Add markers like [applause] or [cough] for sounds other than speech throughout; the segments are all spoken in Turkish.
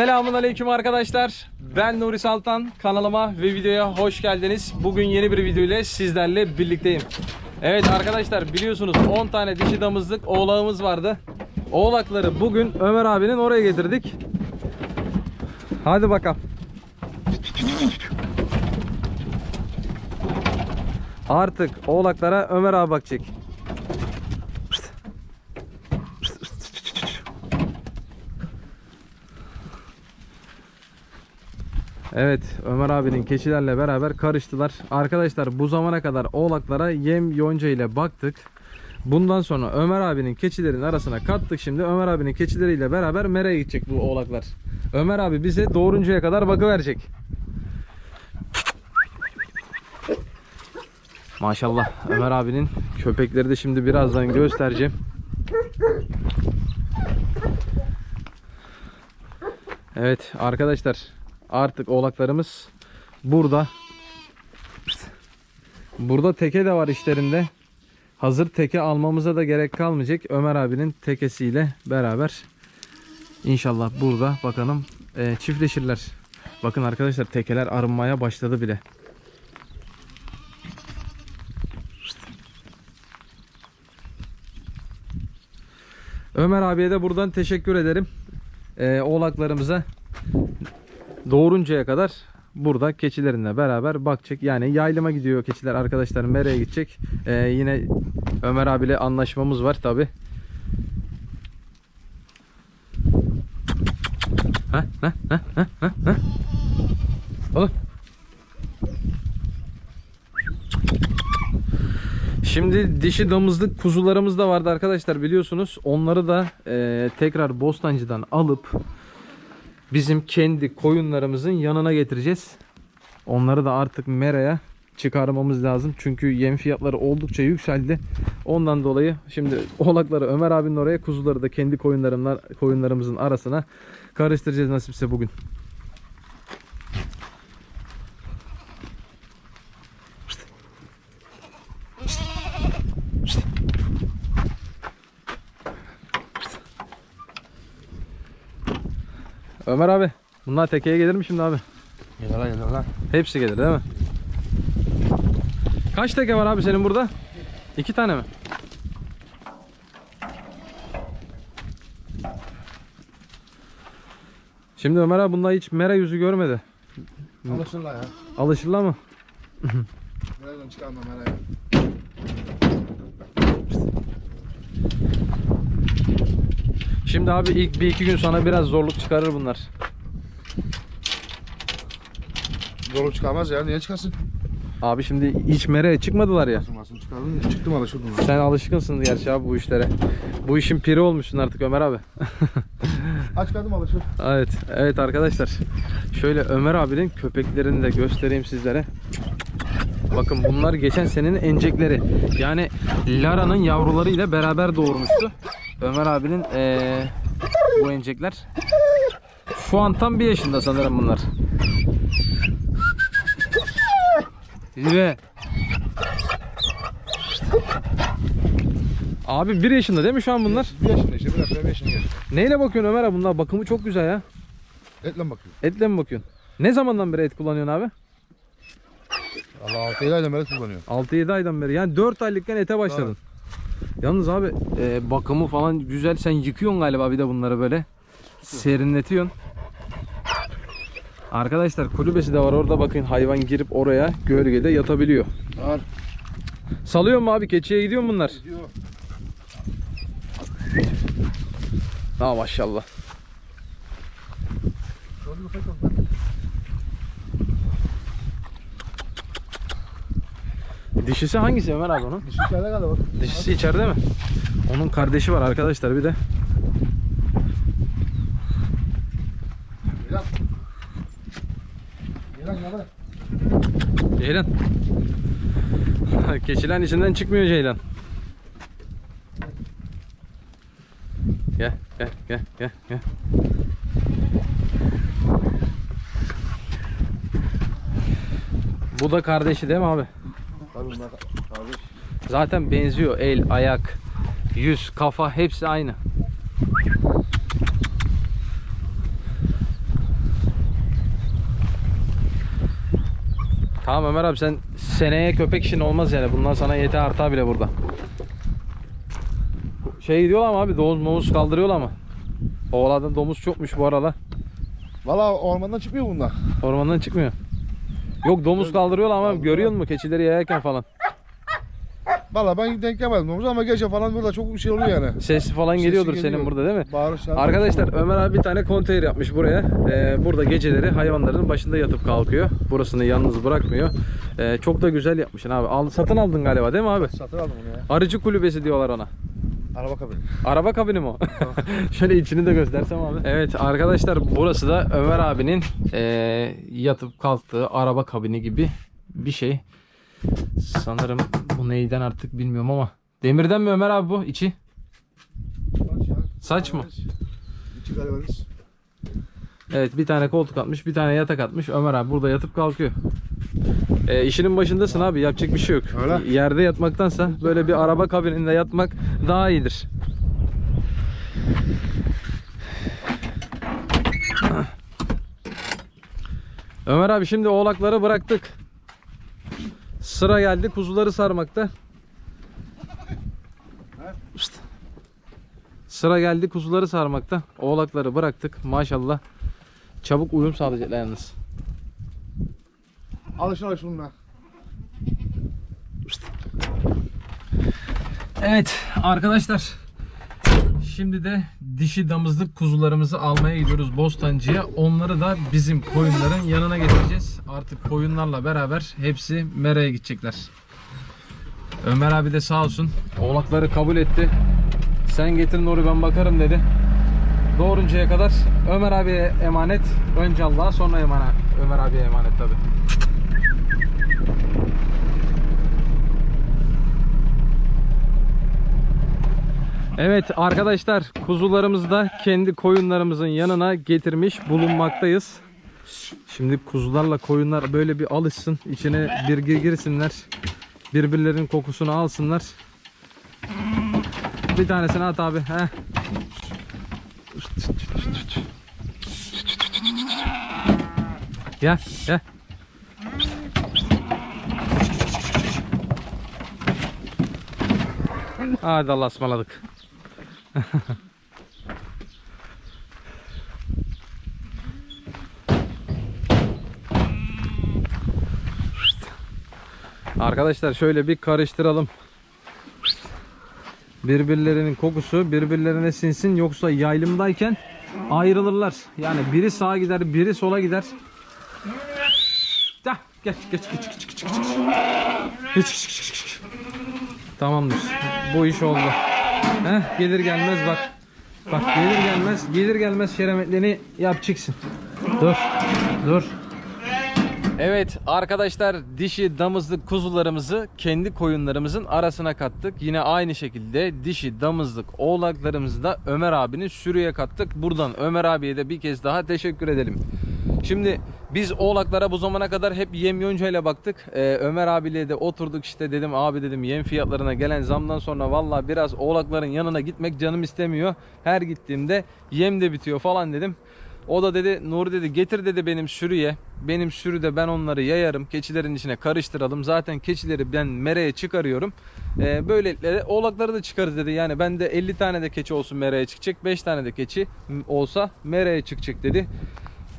Selamun Aleyküm arkadaşlar. Ben Nuri Saltan. Kanalıma ve videoya hoş geldiniz. Bugün yeni bir video ile sizlerle birlikteyim. Evet arkadaşlar biliyorsunuz 10 tane dişi damızlık oğlağımız vardı. Oğlakları bugün Ömer abinin oraya getirdik. Hadi bakalım. Artık oğlaklara Ömer abi bakacak. Evet Ömer abinin keçilerle beraber karıştılar. Arkadaşlar bu zamana kadar oğlaklara yem yonca ile baktık. Bundan sonra Ömer abinin keçilerin arasına kattık şimdi. Ömer abinin keçileriyle beraber mereye gidecek bu oğlaklar. Ömer abi bize doğuruncaya kadar bakıverecek. Maşallah Ömer abinin köpekleri de şimdi birazdan göstereceğim. Evet arkadaşlar artık oğlaklarımız burada. Burada teke de var işlerinde. Hazır teke almamıza da gerek kalmayacak. Ömer abinin tekesiyle beraber inşallah burada bakalım e, çiftleşirler. Bakın arkadaşlar tekeler arınmaya başladı bile. Ömer abiye de buradan teşekkür ederim. E, oğlaklarımıza doğuruncaya kadar burada keçilerinle beraber bakacak. Yani yaylıma gidiyor keçiler arkadaşlar mereye gidecek. Ee, yine Ömer abiyle anlaşmamız var tabi. Ha ha ha ha ha. Oğlum. Şimdi dişi damızlık kuzularımız da vardı arkadaşlar biliyorsunuz. Onları da e, tekrar Bostancı'dan alıp bizim kendi koyunlarımızın yanına getireceğiz. Onları da artık meraya çıkarmamız lazım. Çünkü yem fiyatları oldukça yükseldi. Ondan dolayı şimdi oğlakları Ömer abinin oraya, kuzuları da kendi koyunlarımızın arasına karıştıracağız nasipse bugün. Ömer abi bunlar tekeye gelir mi şimdi abi? Gelir lan gelir lan. Hepsi gelir değil mi? Kaç teke var abi senin burada? İki tane mi? Şimdi Ömer abi bunlar hiç mera yüzü görmedi. Alışırlar ya. Alışırlar mı? Nereden çıkarmam herhalde. Şimdi abi ilk bir iki gün sonra biraz zorluk çıkarır bunlar. Zorluk çıkarmaz ya. Niye çıkarsın? Abi şimdi hiç meraya çıkmadılar ya. Çıkmasın çıkardın ya. Çıktım alışırdım. Sen alışkınsın gerçi abi bu işlere. Bu işin piri olmuşsun artık Ömer abi. [laughs] Aç kaldım alışır. Evet, evet arkadaşlar. Şöyle Ömer abinin köpeklerini de göstereyim sizlere. Bakın bunlar geçen senenin encekleri. Yani Lara'nın yavruları ile beraber doğurmuştu. Ömer abinin eee, bu encekler. Şu an tam bir yaşında sanırım bunlar. Ve Abi bir yaşında değil mi şu an bunlar? Bir yaşında işte. Bir dakika bir yaşında. Neyle bakıyorsun Ömer abi bunlar? Bakımı çok güzel ya. Etle mi bakıyor? Etle mi bakıyorsun? Ne zamandan beri et kullanıyorsun abi? Allah 6 7 aydan beri kullanıyor. 6-7 aydan beri. Yani 4 aylıkken ete başladın. Yalnız abi e, bakımı falan güzel. Sen yıkıyorsun galiba bir de bunları böyle. Serinletiyorsun. Arkadaşlar kulübesi de var orada bakın hayvan girip oraya gölgede yatabiliyor. Var. Salıyor mu abi? Keçiye gidiyor mu bunlar? Gidiyor. Ha maşallah. Ufak ufak. Dişisi hangisi Ömer abi onun? Dişi içeride kaldı bak. Dişisi içeride mi? Onun kardeşi var arkadaşlar bir de. Gel. Gel lan gel. Ceylan. [laughs] Keçilen içinden çıkmıyor Ceylan. Gel gel gel gel gel. Bu da kardeşi değil mi abi? Zaten benziyor el, ayak, yüz, kafa hepsi aynı. Tamam Ömer abi sen seneye köpek işin olmaz yani. Bundan sana yeti artar bile burada. Şey diyorlar mı abi domuz momuz kaldırıyorlar mı? Oğlada domuz çokmuş bu arada. Valla ormandan çıkmıyor bunlar. Ormandan çıkmıyor. Yok domuz kaldırıyorlar ama görüyor musun keçileri yayarken falan. Valla ben denk gelmedim domuz ama gece falan burada çok şey oluyor yani. Sesi falan Sesi geliyordur geliyor. senin burada değil mi? Bağırış çağırış. Arkadaşlar Ömer abi bir tane konteyner yapmış buraya. Ee, burada geceleri hayvanların başında yatıp kalkıyor. Burasını yalnız bırakmıyor. Ee, çok da güzel yapmışsın abi. Al, satın aldın galiba değil mi abi? Satın aldım onu ya. Arıcı kulübesi diyorlar ona. Araba kabini. Araba kabini mi o? [laughs] Şöyle içini de göstersem abi. Evet arkadaşlar burası da Ömer abinin eee, yatıp kalktığı araba kabini gibi bir şey. Sanırım bu neyden artık bilmiyorum ama. Demirden mi Ömer abi bu içi? Saç ya. Saç mı? İçi galvaniz. Evet bir tane koltuk atmış bir tane yatak atmış. Ömer abi burada yatıp kalkıyor. E, işinin başındasın abi yapacak bir şey yok. Öyle. Yerde yatmaktansa böyle bir araba kabininde yatmak daha iyidir. Ömer abi şimdi oğlakları bıraktık. Sıra geldi kuzuları sarmakta. Sıra geldi kuzuları sarmakta. Oğlakları bıraktık. Maşallah. Çabuk uyum sağlayacaklar yalnız. Alışın alışın bununla. Evet arkadaşlar. Şimdi de dişi damızlık kuzularımızı almaya gidiyoruz Bostancı'ya. Onları da bizim koyunların yanına getireceğiz. Artık koyunlarla beraber hepsi Mera'ya gidecekler. Ömer abi de sağ olsun oğlakları kabul etti. Sen getir Nuri ben bakarım dedi. Doğruncaya kadar Ömer abiye emanet. Önce Allah'a sonra emanet. Ömer abiye emanet tabi. Evet arkadaşlar kuzularımızı da kendi koyunlarımızın yanına getirmiş bulunmaktayız. Şimdi kuzularla koyunlar böyle bir alışsın. içine bir gir girsinler. Birbirlerinin kokusunu alsınlar. Bir tanesini at abi. Heh. Gel gel. Hadi Allah'a ısmarladık. [laughs] Arkadaşlar şöyle bir karıştıralım. Birbirlerinin kokusu birbirlerine sinsin yoksa yaylımdayken ayrılırlar. Yani biri sağa gider, biri sola gider. Dah, geç geç geç geç geç geç. Geç geç geç geç. Tamamdır. Bu iş oldu. Heh, gelir gelmez bak. Bak gelir gelmez, gelir gelmez şeremetlerini yapacaksın. Dur. Dur. Evet arkadaşlar dişi damızlık kuzularımızı kendi koyunlarımızın arasına kattık. Yine aynı şekilde dişi damızlık oğlaklarımızı da Ömer abinin sürüye kattık. Buradan Ömer abiye de bir kez daha teşekkür edelim. Şimdi biz oğlaklara bu zamana kadar hep yem yoncayla baktık. Ee, Ömer abiyle de oturduk işte dedim abi dedim yem fiyatlarına gelen zamdan sonra valla biraz oğlakların yanına gitmek canım istemiyor. Her gittiğimde yem de bitiyor falan dedim. O da dedi Nuri dedi getir dedi benim sürüye. Benim sürüde ben onları yayarım. Keçilerin içine karıştıralım. Zaten keçileri ben mereye çıkarıyorum. Ee, böylelikle oğlakları da çıkarız dedi. Yani ben de 50 tane de keçi olsun mereye çıkacak. 5 tane de keçi olsa mereye çıkacak dedi.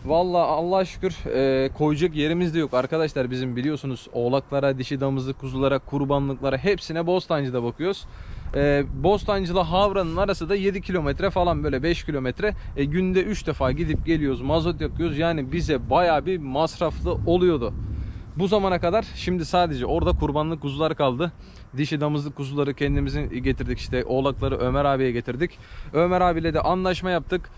Vallahi Allah'a şükür e, koyacak yerimiz de yok arkadaşlar bizim biliyorsunuz oğlaklara, dişi damızlık kuzulara, kurbanlıklara hepsine Bostancı'da bakıyoruz. E, Bostancı'la Havra'nın arası da 7 kilometre falan böyle 5 kilometre. E, günde 3 defa gidip geliyoruz mazot yakıyoruz yani bize baya bir masraflı oluyordu. Bu zamana kadar şimdi sadece orada kurbanlık kuzular kaldı. Dişi damızlık kuzuları kendimizin getirdik işte oğlakları Ömer abiye getirdik. Ömer abiyle de anlaşma yaptık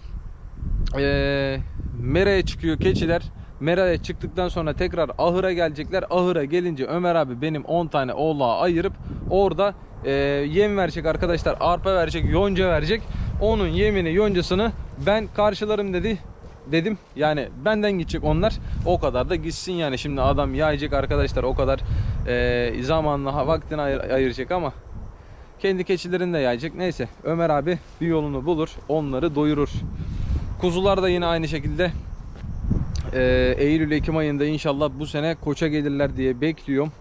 e, meraya çıkıyor keçiler. Meraya çıktıktan sonra tekrar ahıra gelecekler. Ahıra gelince Ömer abi benim 10 tane oğlağı ayırıp orada e, yem verecek arkadaşlar. Arpa verecek, yonca verecek. Onun yemini, yoncasını ben karşılarım dedi. Dedim yani benden gidecek onlar o kadar da gitsin yani şimdi adam yayacak arkadaşlar o kadar e, zamanla vaktini ayır- ayıracak ama kendi keçilerini de yayacak neyse Ömer abi bir yolunu bulur onları doyurur Kuzular da yine aynı şekilde e, Eylül-Ekim ayında inşallah bu sene koça gelirler diye bekliyorum.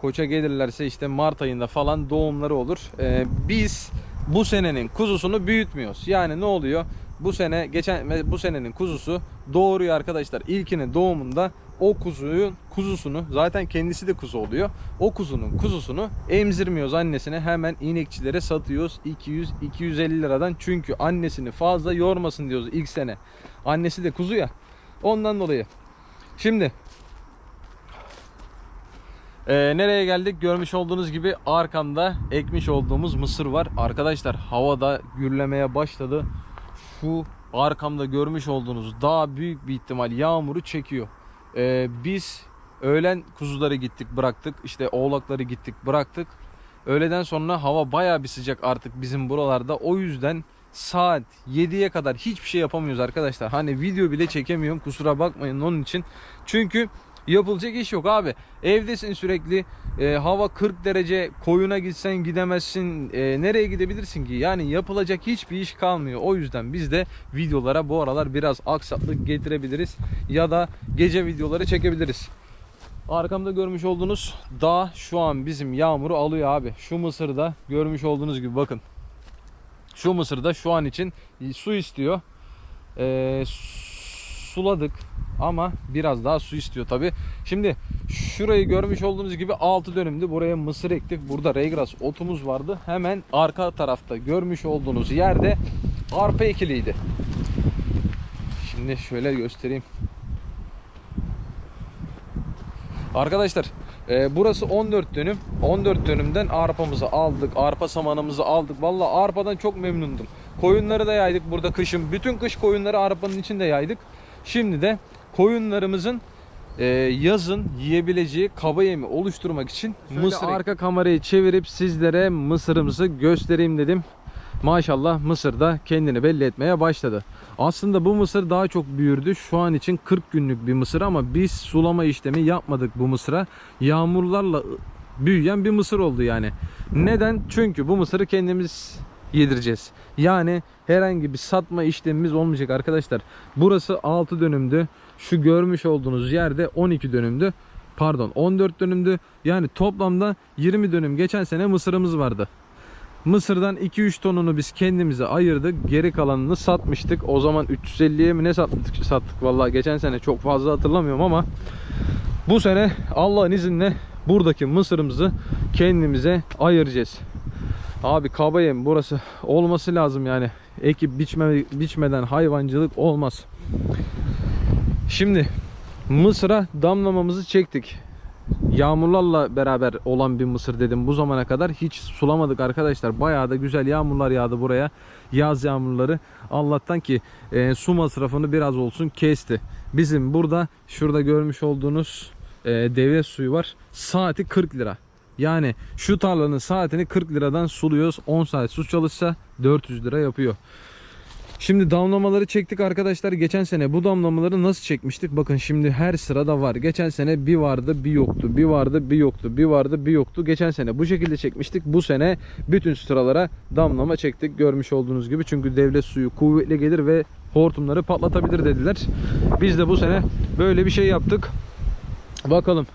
Koça gelirlerse işte Mart ayında falan doğumları olur. E, biz bu senenin kuzusunu büyütmüyoruz. Yani ne oluyor? Bu sene geçen bu senenin kuzusu doğuruyor arkadaşlar. İlkinin doğumunda o kuzuyun kuzusunu zaten kendisi de kuzu oluyor. O kuzunun kuzusunu emzirmiyoruz annesine. Hemen inekçilere satıyoruz 200 250 liradan. Çünkü annesini fazla yormasın diyoruz ilk sene. Annesi de kuzu ya. Ondan dolayı. Şimdi ee, nereye geldik? Görmüş olduğunuz gibi arkamda ekmiş olduğumuz mısır var. Arkadaşlar havada gürlemeye başladı. Şu arkamda görmüş olduğunuz dağ büyük bir ihtimal yağmuru çekiyor. Ee, biz öğlen kuzuları gittik bıraktık. İşte oğlakları gittik bıraktık. Öğleden sonra hava baya bir sıcak artık bizim buralarda. O yüzden saat 7'ye kadar hiçbir şey yapamıyoruz arkadaşlar. Hani video bile çekemiyorum kusura bakmayın onun için. Çünkü yapılacak iş yok abi. Evdesin sürekli e, hava 40 derece koyuna gitsen gidemezsin. E, nereye gidebilirsin ki? Yani yapılacak hiçbir iş kalmıyor. O yüzden biz de videolara bu aralar biraz aksaklık getirebiliriz. Ya da gece videoları çekebiliriz. Arkamda görmüş olduğunuz dağ şu an bizim yağmuru alıyor abi. Şu mısırda görmüş olduğunuz gibi bakın. Şu mısırda şu an için su istiyor. Ee, suladık ama biraz daha su istiyor tabi. Şimdi şurayı görmüş olduğunuz gibi 6 dönümdü. Buraya mısır ektik. Burada reygras otumuz vardı. Hemen arka tarafta görmüş olduğunuz yerde arpa ekiliydi. Şimdi şöyle göstereyim. Arkadaşlar e, burası 14 dönüm. 14 dönümden arpamızı aldık. Arpa samanımızı aldık. Vallahi arpadan çok memnundum. Koyunları da yaydık burada kışın. Bütün kış koyunları arpanın içinde yaydık. Şimdi de koyunlarımızın e, yazın yiyebileceği kaba yemi oluşturmak için Şöyle mısır arka kamerayı çevirip sizlere mısırımızı göstereyim dedim. Maşallah mısır da kendini belli etmeye başladı. Aslında bu mısır daha çok büyürdü. Şu an için 40 günlük bir mısır ama biz sulama işlemi yapmadık bu mısıra. Yağmurlarla büyüyen bir mısır oldu yani. Neden? Çünkü bu mısırı kendimiz yedireceğiz. Yani herhangi bir satma işlemimiz olmayacak arkadaşlar. Burası 6 dönümdü. Şu görmüş olduğunuz yerde 12 dönümdü. Pardon 14 dönümdü. Yani toplamda 20 dönüm geçen sene mısırımız vardı. Mısırdan 2-3 tonunu biz kendimize ayırdık. Geri kalanını satmıştık. O zaman 350'ye mi ne sattık? Sattık vallahi geçen sene çok fazla hatırlamıyorum ama bu sene Allah'ın izniyle buradaki mısırımızı kendimize ayıracağız. Abi kaba yem burası olması lazım yani. Ekip biçme, biçmeden hayvancılık olmaz. Şimdi mısıra damlamamızı çektik. Yağmurlarla beraber olan bir mısır dedim bu zamana kadar. Hiç sulamadık arkadaşlar. Bayağı da güzel yağmurlar yağdı buraya. Yaz yağmurları. Allah'tan ki e, su masrafını biraz olsun kesti. Bizim burada şurada görmüş olduğunuz e, devlet suyu var. Saati 40 lira. Yani şu tarlanın saatini 40 liradan suluyoruz. 10 saat su çalışsa 400 lira yapıyor. Şimdi damlamaları çektik arkadaşlar. Geçen sene bu damlamaları nasıl çekmiştik? Bakın şimdi her sırada var. Geçen sene bir vardı bir yoktu. Bir vardı bir yoktu. Bir vardı bir yoktu. Geçen sene bu şekilde çekmiştik. Bu sene bütün sıralara damlama çektik. Görmüş olduğunuz gibi. Çünkü devlet suyu kuvvetli gelir ve hortumları patlatabilir dediler. Biz de bu sene böyle bir şey yaptık. Bakalım.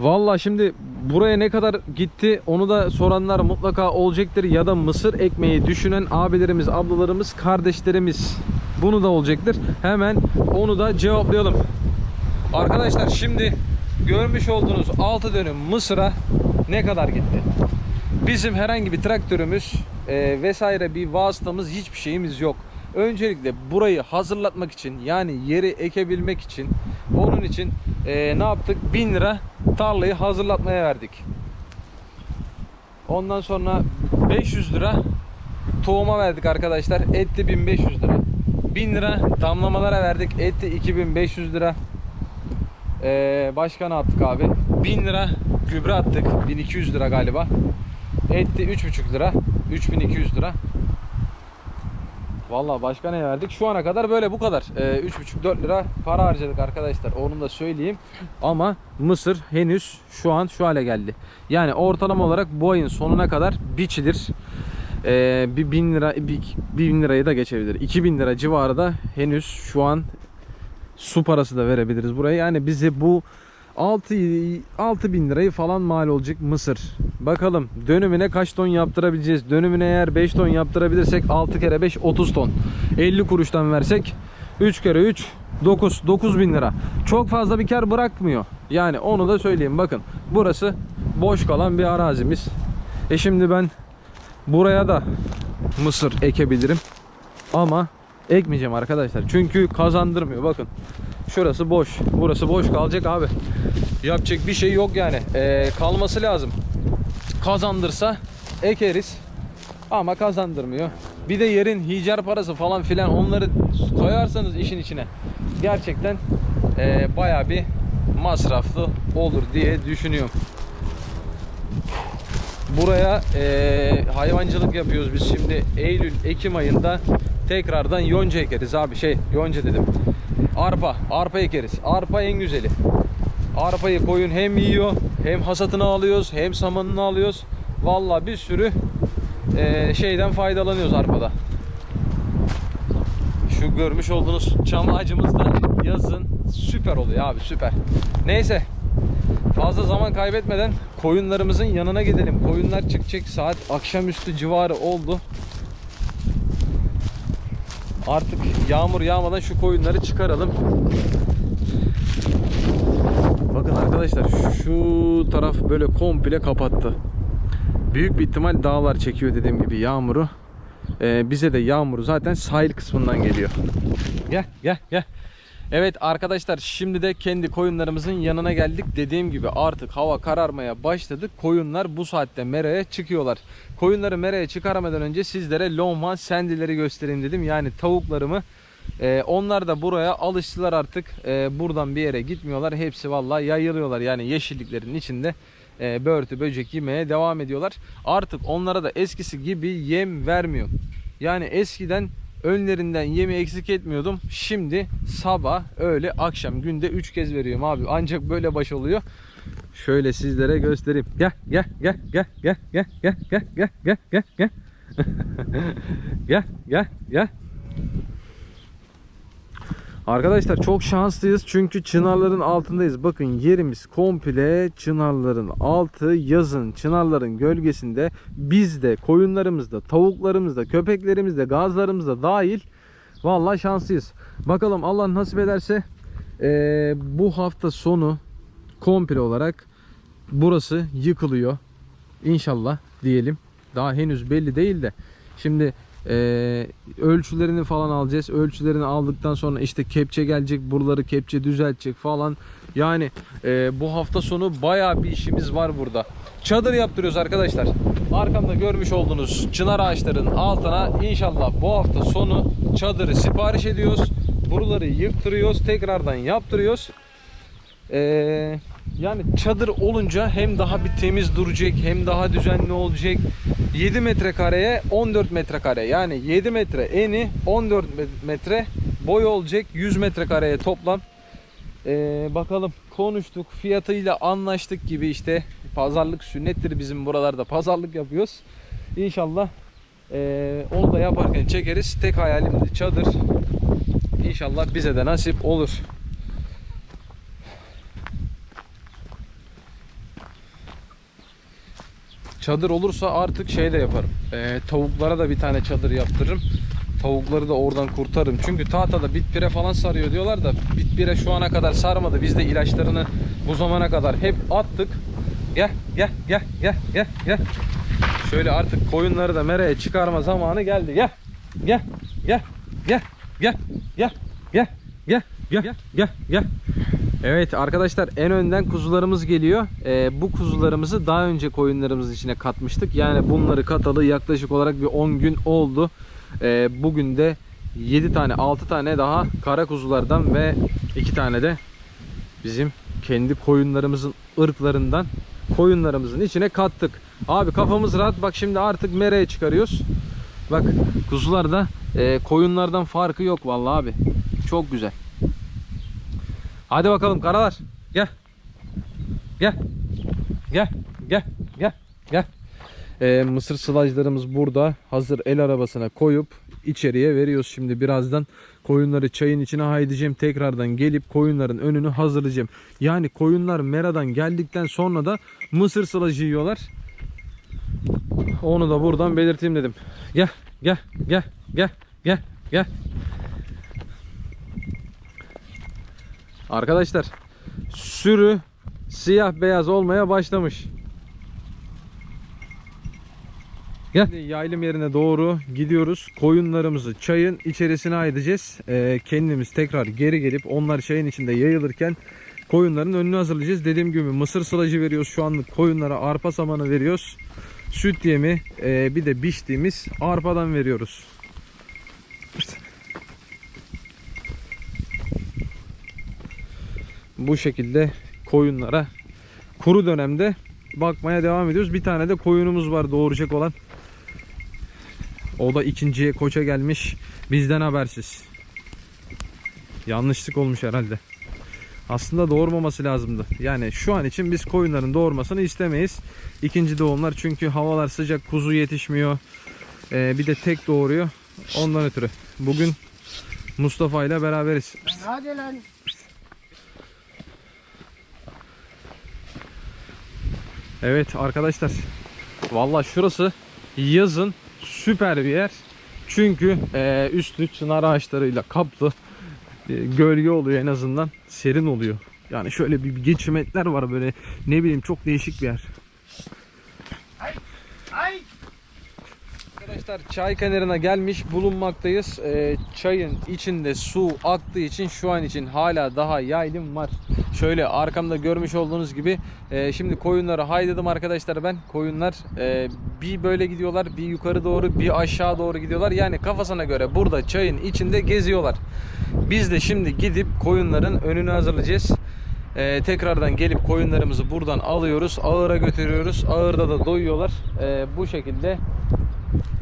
Valla şimdi buraya ne kadar gitti onu da soranlar mutlaka olacaktır ya da mısır ekmeği düşünen abilerimiz, ablalarımız, kardeşlerimiz bunu da olacaktır. Hemen onu da cevaplayalım. Arkadaşlar şimdi görmüş olduğunuz 6 dönüm mısıra ne kadar gitti? Bizim herhangi bir traktörümüz e, vesaire bir vasıtamız hiçbir şeyimiz yok. Öncelikle burayı hazırlatmak için yani yeri ekebilmek için onun için e, ne yaptık? 1000 lira tarlayı hazırlatmaya verdik. Ondan sonra 500 lira tohuma verdik arkadaşlar. Etti 1500 lira. 1000 lira damlamalara verdik. Etti 2500 lira. Ee, başka ne yaptık abi? 1000 lira gübre attık. 1200 lira galiba. Etti 3,5 lira. 3200 lira. Vallahi başka ne verdik? Şu ana kadar böyle bu kadar. Ee, 3,5-4 lira para harcadık arkadaşlar. Onu da söyleyeyim. Ama Mısır henüz şu an şu hale geldi. Yani ortalama olarak bu ayın sonuna kadar biçilir. Ee, bir bin lira bir, bin lirayı da geçebilir. 2000 lira civarı da henüz şu an su parası da verebiliriz buraya. Yani bize bu 6 bin lirayı falan mal olacak mısır. Bakalım dönümüne kaç ton yaptırabileceğiz. Dönümüne eğer 5 ton yaptırabilirsek 6 kere 5 30 ton. 50 kuruştan versek 3 kere 3 9 9 bin lira. Çok fazla bir kar bırakmıyor. Yani onu da söyleyeyim. Bakın burası boş kalan bir arazimiz. E şimdi ben buraya da mısır ekebilirim. Ama ekmeyeceğim arkadaşlar. Çünkü kazandırmıyor. Bakın. Şurası boş. Burası boş kalacak abi. Yapacak bir şey yok yani. Ee, kalması lazım. Kazandırsa ekeriz. Ama kazandırmıyor. Bir de yerin hicar parası falan filan onları koyarsanız işin içine gerçekten e, baya bir masraflı olur diye düşünüyorum. Buraya e, hayvancılık yapıyoruz biz şimdi Eylül Ekim ayında tekrardan yonca ekeriz abi şey yonca dedim arpa arpa ekeriz. Arpa en güzeli. Arpayı koyun hem yiyor hem hasatını alıyoruz hem samanını alıyoruz. Vallahi bir sürü e, şeyden faydalanıyoruz arpada. Şu görmüş olduğunuz çam ağacımız yazın süper oluyor abi süper. Neyse Fazla zaman kaybetmeden koyunlarımızın yanına gidelim. Koyunlar çıkacak saat akşamüstü civarı oldu. Artık yağmur yağmadan şu koyunları çıkaralım. Bakın arkadaşlar şu taraf böyle komple kapattı. Büyük bir ihtimal dağlar çekiyor dediğim gibi yağmuru. Ee, bize de yağmur zaten sahil kısmından geliyor. Gel gel gel. Evet arkadaşlar şimdi de kendi koyunlarımızın yanına geldik. Dediğim gibi artık hava kararmaya başladı. Koyunlar bu saatte meraya çıkıyorlar. Koyunları meraya çıkarmadan önce sizlere Longman sendileri göstereyim dedim. Yani tavuklarımı e, onlar da buraya alıştılar artık. E, buradan bir yere gitmiyorlar. Hepsi vallahi yayılıyorlar. Yani yeşilliklerin içinde e, börtü böcek yemeye devam ediyorlar. Artık onlara da eskisi gibi yem vermiyorum. Yani eskiden önlerinden yemi eksik etmiyordum. Şimdi sabah, öğle, akşam günde 3 kez veriyorum abi. Ancak böyle baş oluyor. Şöyle sizlere göstereyim. Gel gel gel gel gel gel gel gel gel gel gel gel. gel gel. Arkadaşlar çok şanslıyız çünkü çınarların altındayız. Bakın yerimiz komple çınarların altı. Yazın çınarların gölgesinde biz de koyunlarımız da tavuklarımız da dahil. Vallahi şanslıyız. Bakalım Allah nasip ederse eee, bu hafta sonu komple olarak burası yıkılıyor. İnşallah diyelim. Daha henüz belli değil de. Şimdi ee, ölçülerini falan alacağız. Ölçülerini aldıktan sonra işte kepçe gelecek. Buraları kepçe düzeltecek falan. Yani e, bu hafta sonu bayağı bir işimiz var burada. Çadır yaptırıyoruz arkadaşlar. Arkamda görmüş olduğunuz çınar ağaçlarının altına inşallah bu hafta sonu çadırı sipariş ediyoruz. Buraları yıktırıyoruz. Tekrardan yaptırıyoruz. Ee, yani çadır olunca hem daha bir temiz duracak hem daha düzenli olacak. 7 metrekareye 14 metrekare yani 7 metre eni 14 metre boy olacak 100 metrekareye toplam. Ee, bakalım konuştuk fiyatıyla anlaştık gibi işte pazarlık sünnettir bizim buralarda pazarlık yapıyoruz. İnşallah ee, onu da yaparken çekeriz. Tek hayalimdi çadır. İnşallah bize de nasip olur. Çadır olursa artık şey de yaparım. Ee, tavuklara da bir tane çadır yaptırırım. Tavukları da oradan kurtarırım. Çünkü tahtada bitpire falan sarıyor diyorlar da bitpire şu ana kadar sarmadı. Biz de ilaçlarını bu zamana kadar hep attık. Gel gel gel gel gel gel. Şöyle artık koyunları da mereye çıkarma zamanı geldi. Gel. Gel. Gel. Gel. Gel. Gel. Gel. Gel. Gel. Gel. Gel. Evet arkadaşlar en önden kuzularımız geliyor. Ee, bu kuzularımızı daha önce koyunlarımızın içine katmıştık. Yani bunları katalı yaklaşık olarak bir 10 gün oldu. Ee, bugün de 7 tane 6 tane daha kara kuzulardan ve 2 tane de bizim kendi koyunlarımızın ırklarından koyunlarımızın içine kattık. Abi kafamız rahat. Bak şimdi artık mereye çıkarıyoruz. Bak kuzular da e, koyunlardan farkı yok vallahi abi. Çok güzel. Hadi bakalım karalar. Gel. Gel. Gel. Gel. Gel. Gel. Ee, mısır sılajlarımız burada. Hazır el arabasına koyup içeriye veriyoruz şimdi birazdan. Koyunları çayın içine haydedeceğim. Tekrardan gelip koyunların önünü hazırlayacağım. Yani koyunlar meradan geldikten sonra da mısır sılacı yiyorlar. Onu da buradan belirteyim dedim. Gel, gel, gel, gel, gel, gel. Arkadaşlar sürü siyah beyaz olmaya başlamış. Gel. Şimdi Yaylım yerine doğru gidiyoruz. Koyunlarımızı çayın içerisine ayıracağız. Ee, kendimiz tekrar geri gelip onlar çayın içinde yayılırken koyunların önünü hazırlayacağız. Dediğim gibi mısır sılacı veriyoruz şu anlık koyunlara arpa samanı veriyoruz. Süt yemi e, bir de biçtiğimiz arpadan veriyoruz. Bu şekilde koyunlara kuru dönemde bakmaya devam ediyoruz. Bir tane de koyunumuz var doğuracak olan. O da ikinciye koça gelmiş. Bizden habersiz. Yanlışlık olmuş herhalde. Aslında doğurmaması lazımdı. Yani şu an için biz koyunların doğurmasını istemeyiz. İkinci doğumlar çünkü havalar sıcak, kuzu yetişmiyor. Ee, bir de tek doğuruyor. Ondan ötürü. Bugün Mustafa ile beraberiz. Hadi lan. Evet arkadaşlar. Valla şurası yazın süper bir yer. Çünkü e, üstü çınar ağaçlarıyla kaplı. E, gölge oluyor en azından. Serin oluyor. Yani şöyle bir geçimetler var böyle ne bileyim çok değişik bir yer. Ay. Arkadaşlar çay kenarına gelmiş bulunmaktayız. Ee, çayın içinde su aktığı için şu an için hala daha yaylım var. Şöyle arkamda görmüş olduğunuz gibi e, şimdi koyunları haydadım arkadaşlar ben. Koyunlar e, bir böyle gidiyorlar bir yukarı doğru bir aşağı doğru gidiyorlar. Yani kafasına göre burada çayın içinde geziyorlar. Biz de şimdi gidip koyunların önünü hazırlayacağız. Ee, tekrardan gelip koyunlarımızı buradan alıyoruz. Ağıra götürüyoruz. Ağırda da doyuyorlar. Ee, bu şekilde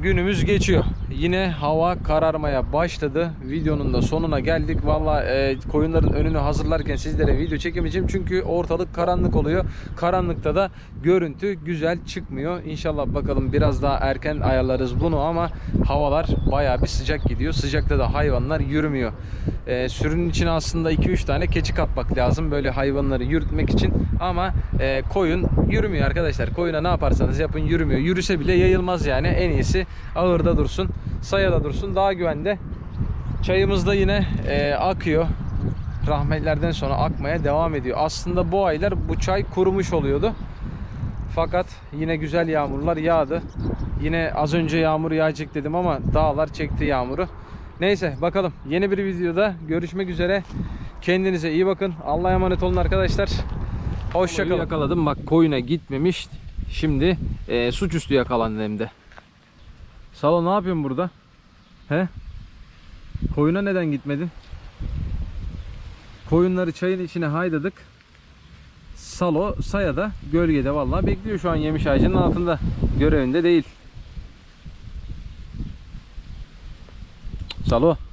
günümüz geçiyor. Yine hava kararmaya başladı. Videonun da sonuna geldik. Valla e, koyunların önünü hazırlarken sizlere video çekemeyeceğim. Çünkü ortalık karanlık oluyor. Karanlıkta da görüntü güzel çıkmıyor. İnşallah bakalım biraz daha erken ayarlarız bunu ama havalar baya bir sıcak gidiyor. Sıcakta da hayvanlar yürümüyor. E, sürünün içine aslında 2-3 tane keçi katmak lazım. Böyle hayvanları yürütmek için. Ama e, koyun yürümüyor arkadaşlar. Koyuna ne yaparsanız yapın yürümüyor. Yürüse bile yayılmaz yani. En iyisi ağırda dursun. Sayada dursun. Daha güvende. Çayımız da yine e, akıyor. Rahmetlerden sonra akmaya devam ediyor. Aslında bu aylar bu çay kurumuş oluyordu. Fakat yine güzel yağmurlar yağdı. Yine az önce yağmur yağacak dedim ama dağlar çekti yağmuru. Neyse bakalım yeni bir videoda görüşmek üzere. Kendinize iyi bakın. Allah'a emanet olun arkadaşlar. Hoşçakalın. Yakaladım bak koyuna gitmemiş. Şimdi e, suçüstü yakalandı hem de. Salo ne yapıyorsun burada? He? Koyuna neden gitmedin? Koyunları çayın içine haydadık. Salo sayada gölgede vallahi bekliyor şu an yemiş ağacının altında. Görevinde değil. Salo. [laughs]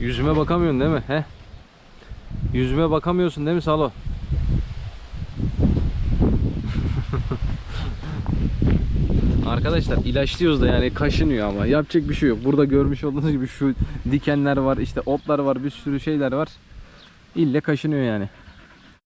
Yüzüme bakamıyorsun değil mi? He? Yüzüme bakamıyorsun değil mi Salo? Arkadaşlar ilaçlıyoruz da yani kaşınıyor ama yapacak bir şey yok. Burada görmüş olduğunuz gibi şu dikenler var, işte otlar var, bir sürü şeyler var. İlle kaşınıyor yani.